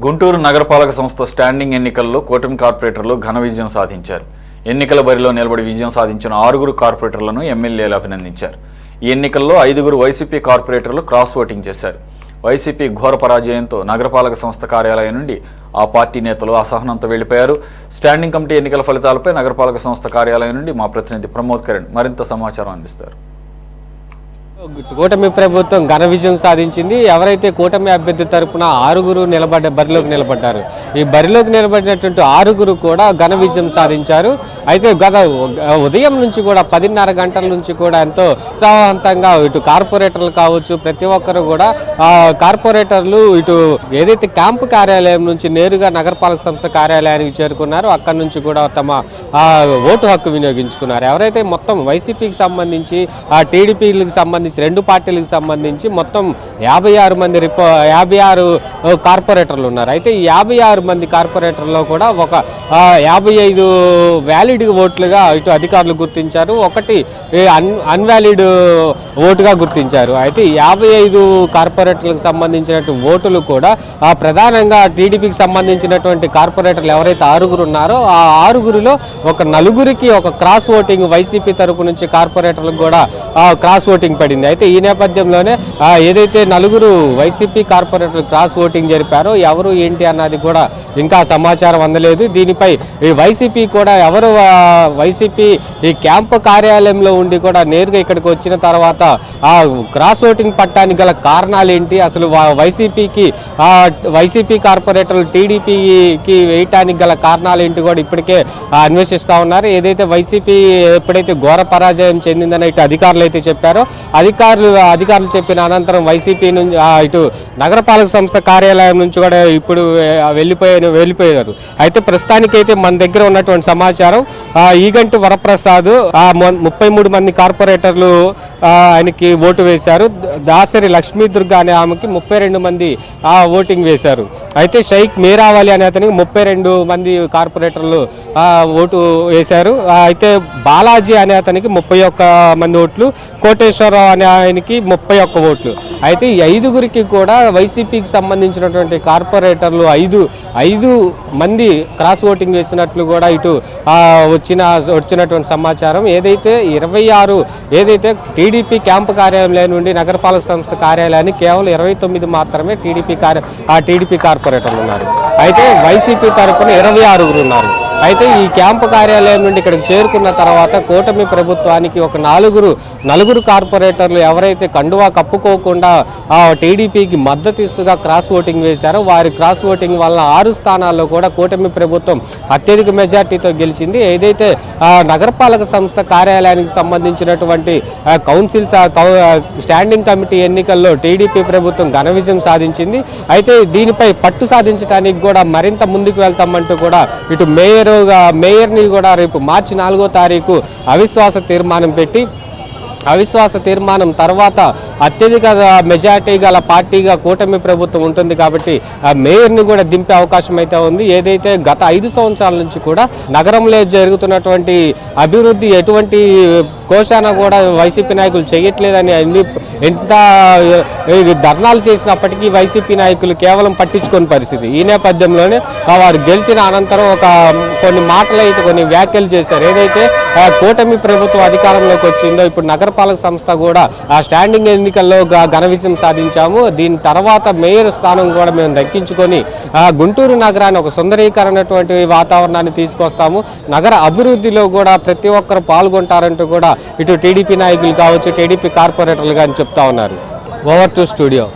గుంటూరు నగరపాలక సంస్థ స్టాండింగ్ ఎన్నికల్లో కూటమి కార్పొరేటర్లు ఘన విజయం సాధించారు. ఎన్నికల బరిలో నిలబడి విజయం సాధించిన ఆరుగురు కార్పొరేటర్లను ఎమ్మెల్యేలు అభినందించారు. ఈ ఎన్నికల్లో ఐదుగురు వైసీపీ కార్పొరేటర్లు క్రాస్ ఓటింగ్ చేశారు. వైసీపీ ఘోర పరాజయంతో నగరపాలక సంస్థ కార్యాలయం నుండి ఆ పార్టీ నేతలు అసహనంతో వెళ్ళిపోయారు స్టాండింగ్ కమిటీ ఎన్నికల ఫలితాలపై నగరపాలక సంస్థ కార్యాలయం నుండి మా ప్రతినిధి ప్రమోద్ కిరణ్ మరింత సమాచారం అందిస్తారు. కూటమి ప్రభుత్వం ఘన విజయం సాధించింది. ఎవరైతే కూటమి అభ్యర్థి తరపున ఆరుగురు నిలబడ్డ బరిలోకి నిలబడ్డారు ఈ బరిలోకి నిలబడినటువంటి ఆరుగురు కూడా ఘన విజయం సాధించారు. అయితే గత ఉదయం నుంచి కూడా పదిన్నర గంటల నుంచి కూడా ఎంతో ఉత్సాహవంతంగా ఇటు కార్పొరేటర్లు కావచ్చు ప్రతి ఒక్కరు కూడా కార్పొరేటర్లు ఇటు ఏదైతే క్యాంపు కార్యాలయం నుంచి నేరుగా నగరపాలక సంస్థ కార్యాలయానికి చేరుకున్నారో అక్కడి నుంచి కూడా తమ ఓటు హక్కు వినియోగించుకున్నారు. ఎవరైతే మొత్తం వైసీపీకి సంబంధించి ఆ టీడీపీలకు సంబంధించి రెండు పార్టీలకు సంబంధించి మొత్తం యాభై ఆరు మంది రిపో యాభై ఆరు కార్పొరేటర్లు ఉన్నారు. అయితే ఈ యాభై ఆరు మంది కార్పొరేటర్లో కూడా ఒక యాభై ఐదు వ్యాలిడ్ ఓట్లుగా ఇటు అధికారులు గుర్తించారు. ఒకటి అన్ అన్వాలిడ్ ఓటుగా గుర్తించారు. అయితే యాభై ఐదు కార్పొరేటర్లకు సంబంధించినటువంటి ఓటులు కూడా ప్రధానంగా టీడీపీకి సంబంధించినటువంటి కార్పొరేటర్లు ఎవరైతే ఆరుగురు ఉన్నారో ఆ ఆరుగురిలో ఒక నలుగురికి ఒక క్రాస్ ఓటింగ్ వైసీపీ తరపు నుంచి కార్పొరేటర్లకు కూడా క్రాస్ ఓటింగ్ పడింది అయితే ఈ నేపథ్యంలోనే ఏదైతే నలుగురు వైసీపీ కార్పొరేటర్లు క్రాస్ ఓటింగ్ జరిపారో ఎవరు ఏంటి అన్నది కూడా ఇంకా సమాచారం అందలేదు. దీనిపై ఈ వైసీపీ కూడా ఎవరు వైసీపీ ఈ క్యాంపు కార్యాలయంలో ఉండి కూడా నేరుగా ఇక్కడికి వచ్చిన తర్వాత ఆ క్రాస్ ఓటింగ్ పట్టానికి గల కారణాలు ఏంటి? అసలు వైసీపీకి ఆ, వైసీపీ కార్పొరేటర్లు టీడీపీకి వేయటానికి గల కారణాలు ఏంటి కూడా ఇప్పటికే అన్వేషిస్తూ అన్వేషిస్తా ఉన్నారు. ఏదైతే వైసీపీ ఎప్పుడైతే ఘోర పరాజయం చెందిందని ఇటు అధికారులు అయితే చెప్పారో అధికారులు అధికారులు చెప్పిన అనంతరం వైసీపీ నుంచి ఇటు నగరపాలక సంస్థ కార్యాలయం నుంచి కూడా ఇప్పుడు వెళ్ళిపోయారు వెళ్ళిపోయారు అయితే ప్రస్తుతానికైతే మన దగ్గర ఉన్నటువంటి సమాచారం ఆ, ఈగంటి వరప్రసాద్ ముప్పై మూడు మంది కార్పొరేటర్లు ఆయనకి ఓటు వేశారు. దాసరి లక్ష్మీ దుర్గా అనే ఆమెకి ముప్పై రెండు మంది ఆ, ఓటింగ్ వేశారు. అయితే షైక్ మీరావాలి అనే అతనికి ముప్పై రెండు మంది కార్పొరేటర్లు ఓటు వేశారు. అయితే బాలాజీ అనే అతనికి ముప్పై ఒక్క మంది ఓట్లు. కోటేశ్వరరావు అనే ఆయనకి ముప్పై ఒక్క ఓట్లు. అయితే ఈ ఐదుగురికి కూడా వైసీపీకి సంబంధించినటువంటి కార్పొరేటర్లు ఐదు ఐదు మంది క్రాస్ ఓటింగ్ వేసినట్లు కూడా ఇటు వచ్చిన వచ్చినటువంటి సమాచారం. ఏదైతే ఇరవై ఆరు ఏదైతే టీడీపీ క్యాంపు కార్యాలయం నుండి నగరపాలక సంస్థ కార్యాలయానికి కేవలం ఇరవై తొమ్మిది మాత్రమే టీడీపీ కార్య ఆ టీడీపీ కార్పొరేటర్లు ఉన్నారు. అయితే వైసీపీ తరపున ఇరవై ఆరుగురు ఉన్నారు. అయితే ఈ క్యాంపు కార్యాలయం నుండి ఇక్కడికి చేరుకున్న తర్వాత కూటమి ప్రభుత్వానికి ఒక నాలుగురు నలుగురు కార్పొరేటర్లు ఎవరైతే కండువా కప్పుకోకుండా ఆ టీడీపీకి మద్దతిస్తుగా క్రాస్ ఓటింగ్ వేశారో వారి క్రాస్ ఓటింగ్ వల్ల ఆరు స్థానాల్లో కూడా కూటమి ప్రభుత్వం అత్యధిక మెజార్టీతో గెలిచింది. ఏదైతే నగరపాలక సంస్థ కార్యాలయానికి సంబంధించినటువంటి కౌన్సిల్ కౌన్సిల్స్ స్టాండింగ్ కమిటీ ఎన్నికల్లో టీడీపీ ప్రభుత్వం ఘన విజయం సాధించింది. అయితే దీనిపై పట్టు సాధించడానికి కూడా మరింత ముందుకు వెళ్తామంటూ కూడా ఇటు మేయర్ మేయర్ని కూడా రేపు మార్చి నాలుగో తారీఖు అవిశ్వాస తీర్మానం పెట్టి అవిశ్వాస తీర్మానం తర్వాత అత్యధిక మెజార్టీ గల పార్టీగా కూటమి ప్రభుత్వం ఉంటుంది కాబట్టి ఆ మేయర్ని కూడా దింపే అవకాశం అయితే ఉంది. ఏదైతే గత ఐదు సంవత్సరాల నుంచి కూడా నగరంలో జరుగుతున్నటువంటి అభివృద్ధి ఎటువంటి కోశాన కూడా వైసీపీ నాయకులు చేయట్లేదని అన్ని ఎంత ధర్నాలు చేసినప్పటికీ వైసీపీ నాయకులు కేవలం పట్టించుకోని పరిస్థితి. ఈ నేపథ్యంలోనే వారు గెలిచిన అనంతరం ఒక కొన్ని మాటలు అయితే కొన్ని వ్యాఖ్యలు చేశారు. ఏదైతే కూటమి ప్రభుత్వం అధికారంలోకి వచ్చిందో ఇప్పుడు నగరపాలక సంస్థ కూడా ఆ స్టాండింగ్ ఎన్నికల్లో ఘన విజయం సాధించాము. దీని తర్వాత మేయర్ స్థానం కూడా మేము దక్కించుకొని గుంటూరు నగరాన్ని ఒక సుందరీకరణటువంటి వాతావరణాన్ని తీసుకొస్తాము. నగర అభివృద్ధిలో కూడా ప్రతి ఒక్కరు పాల్గొంటారంటూ కూడా ఇటు టీడీపీ నాయకులు కావచ్చు టీడీపీ కార్పొరేటర్లు కానీ చెప్తా ఉన్నారు. Over to studio